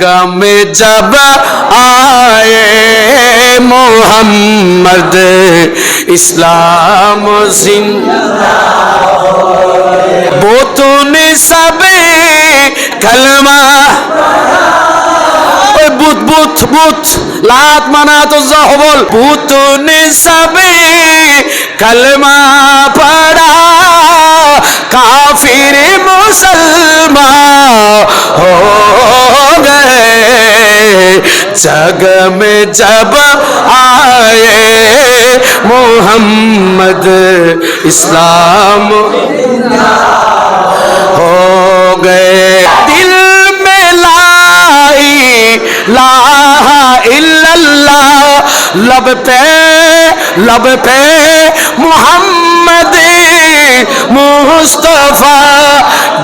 درگاہ میں جب آئے محمد اسلام زندہ بوتوں نے سب کلمہ বুথ বুথ বুথ লাত মানা তো হবল বুথ নিসাবে কালমা جگ میں جب آئے محمد اسلام ہو گئے۔ دل میں لائی، لا الا اللہ۔ لب پہ لب پہ محمد مصطفیٰ۔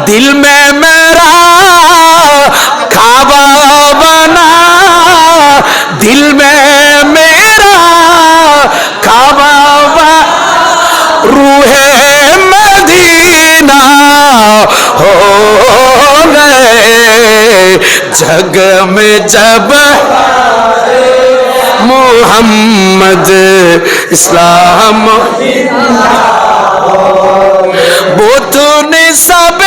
دل میں میرا جگ میں جب محمد اسلام بوتھوں نے سب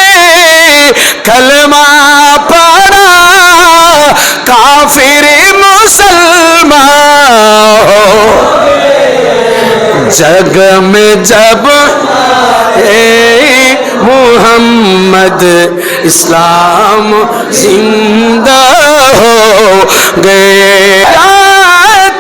کلمہ پڑا کافر مسلمان۔ جگ میں جب اے محمد اسلام زندہ ہو گئے۔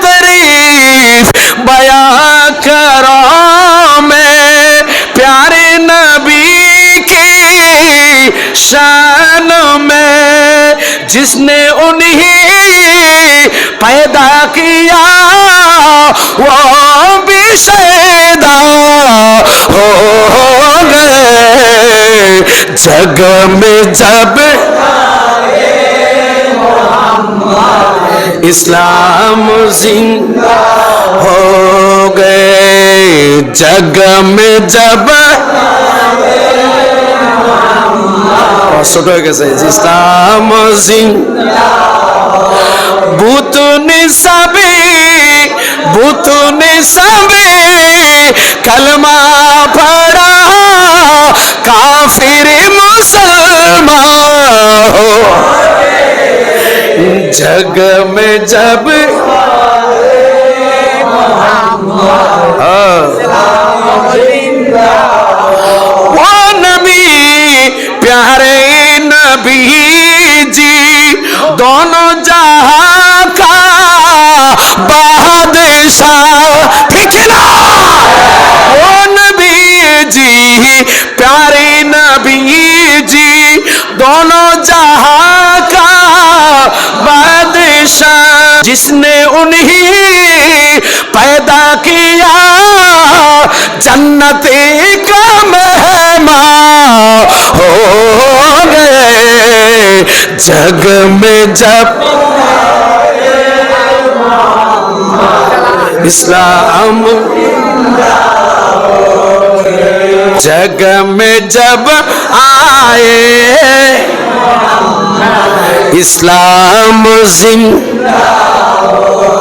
تریف، بیا کرو میں پیارے نبی کی شان میں جس نے انہی پیدا کیا، وہ بھی شہر میں جب اسلام زندہ ہو گئے، جگ میں جب سٹوئے کیسے اسلام زندہ بت نے سبھی بت نے سبھی کلمہ جگ میں جب وہ نبی، پیارے نبی جی دونوں جہاں کا بادشاہ پھچلا وہ جی پیارے نبی جی دونوں جہاں جس نے انہیں پیدا کیا جنتی کا مہمان ہو گئے۔ جگ میں جب اسلام جگ میں جب آئے، اسلام زندہ জিন্দা